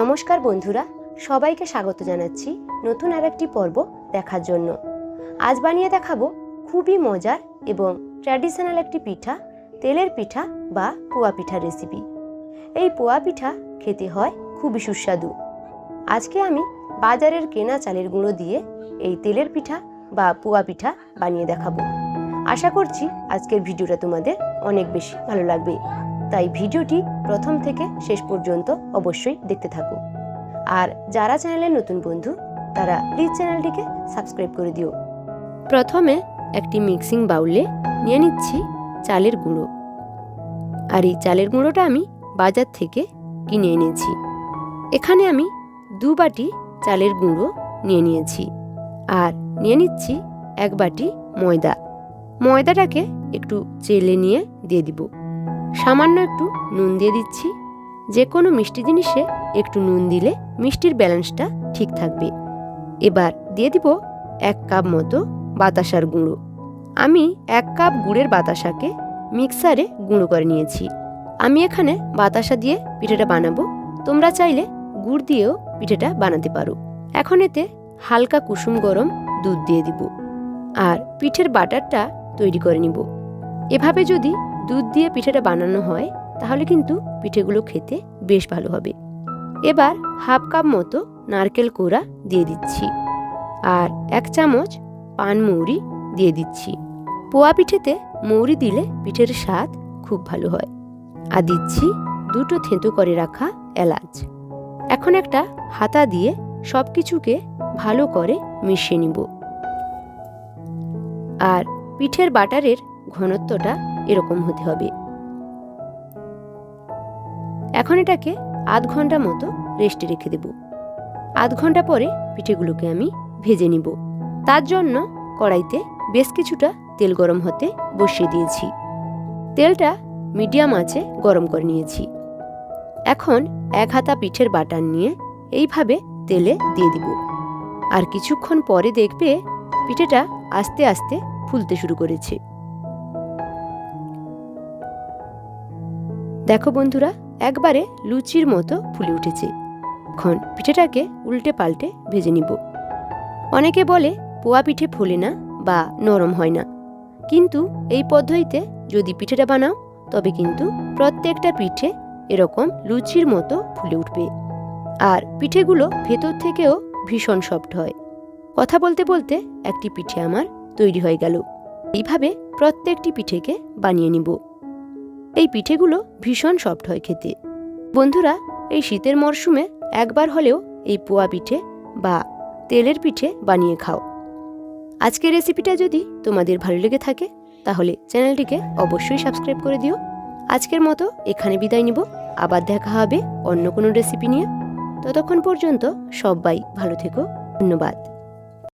নমস্কার বন্ধুরা, সবাইকে স্বাগত জানাচ্ছি নতুন আর একটি পর্ব দেখার জন্য। আজ বানিয়ে দেখাবো খুবই মজার এবং ট্র্যাডিশনাল একটি পিঠা, তেলের পিঠা বা পোয়া পিঠা রেসিপি এই পোয়া পিঠা খেতে হয় খুবই সুস্বাদু। আজকে আমি বাজারের কেনা চালের গুঁড়ো দিয়ে এই তেলের পিঠা বা পোয়া পিঠা বানিয়ে দেখাবো। আশা করছি আজকের ভিডিওটা তোমাদের অনেক বেশি ভালো লাগবে। তাই ভিডিওটি প্রথম থেকে শেষ পর্যন্ত অবশ্যই দেখতে থাকো। আর যারা চ্যানেলে নতুন বন্ধু, তারা প্লিজ চ্যানেলটিকে সাবস্ক্রাইব করে দিও। প্রথমে একটি মিক্সিং বাউলে নিয়ে নিচ্ছি চালের গুঁড়ো। আর এই চালের গুঁড়োটা আমি বাজার থেকে কিনে এনেছি। এখানে আমি দু বাটি চালের গুঁড়ো নিয়ে নিয়েছি। আর নিয়ে নিচ্ছি এক বাটি ময়দা। ময়দাটাকে একটু চেলে নিয়ে দিয়ে দিব। সামান্য একটু নুন দিয়ে দিচ্ছি। যে কোনো মিষ্টি জিনিসে একটু নুন দিলে মিষ্টির ব্যালেন্সটা ঠিক থাকবে। এবার দিয়ে দিব এক কাপ মতো বাতাসার গুঁড়ো। আমি এক কাপ গুড়ের বাতাসাকে মিক্সারে গুঁড়ো করে নিয়েছি। আমি এখানে বাতাসা দিয়ে পিঠেটা বানাবো। তোমরা চাইলে গুড় দিয়েও পিঠেটা বানাতে পারো। এখন এতে হালকা কুসুম গরম দুধ দিয়ে দিব। আর পিঠের বাটারটা তৈরি করে নিব। এভাবে যদি দুধ দিয়ে পিঠেটা বানানো হয়, তাহলে কিন্তু পিঠেগুলো খেতে বেশ ভালো হবে। এবার হাফ কাপ মতো নারকেল কোড়া দিয়ে দিচ্ছি আর এক চামচ পান মৌরি দিয়ে দিচ্ছি। পোয়া পিঠেতে মৌরি দিলে পিঠের স্বাদ খুব ভালো হয়। আর দিচ্ছি দুটো থেঁতো করে রাখা এলাচ। এখন একটা হাতা দিয়ে সব কিছুকে ভালো করে মিশিয়ে নিব। আর পিঠের বাটারের ঘনত্বটা এরকম হতে হবে। এখন এটাকে আধ ঘণ্টা মতো রেস্টে রেখে দেব। আধ ঘণ্টা পরে পিঠেগুলোকে আমি ভেজে নিব। তার জন্য কড়াইতে বেশ কিছুটা তেল গরম হতে বসিয়ে দিয়েছি। তেলটা মিডিয়াম আঁচে গরম করে নিয়েছি। এখন এক হাতা পিঠের বাটার নিয়ে এইভাবে তেলে দিয়ে দিব। আর কিছুক্ষণ পরে দেখবে পিঠেটা আস্তে আস্তে ফুলতে শুরু করেছে। দেখো বন্ধুরা, একবারে লুচির মতো ফুলে উঠেছে। এখন পিঠেটাকে উল্টে পাল্টে ভেজে নিব। অনেকে বলে, পোয়া পিঠে ফোলে না বা নরম হয় না। কিন্তু এই পদ্ধতিতে যদি পিঠেটা বানাও, তবে কিন্তু প্রত্যেকটা পিঠে এরকম লুচির মতো ফুলে উঠবে। আর পিঠেগুলো ভেতর থেকেও ভীষণ সফট হয়। কথা বলতে বলতে একটি পিঠে আমার তৈরি হয়ে গেল। এইভাবে প্রত্যেকটি পিঠেকে বানিয়ে নিব। এই পিঠেগুলো ভীষণ সফট হয় খেতে। বন্ধুরা, এই শীতের মরশুমে একবার হলেও এই পোয়া পিঠে বা তেলের পিঠে বানিয়ে খাও। আজকের রেসিপিটা যদি তোমাদের ভালো লেগে থাকে, তাহলে চ্যানেলটিকে অবশ্যই সাবস্ক্রাইব করে দিও। আজকের মতো এখানে বিদায় নিব। আবার দেখা হবে অন্য কোনো রেসিপি নিয়ে। ততক্ষণ পর্যন্ত সবাই ভালো থেকো। ধন্যবাদ।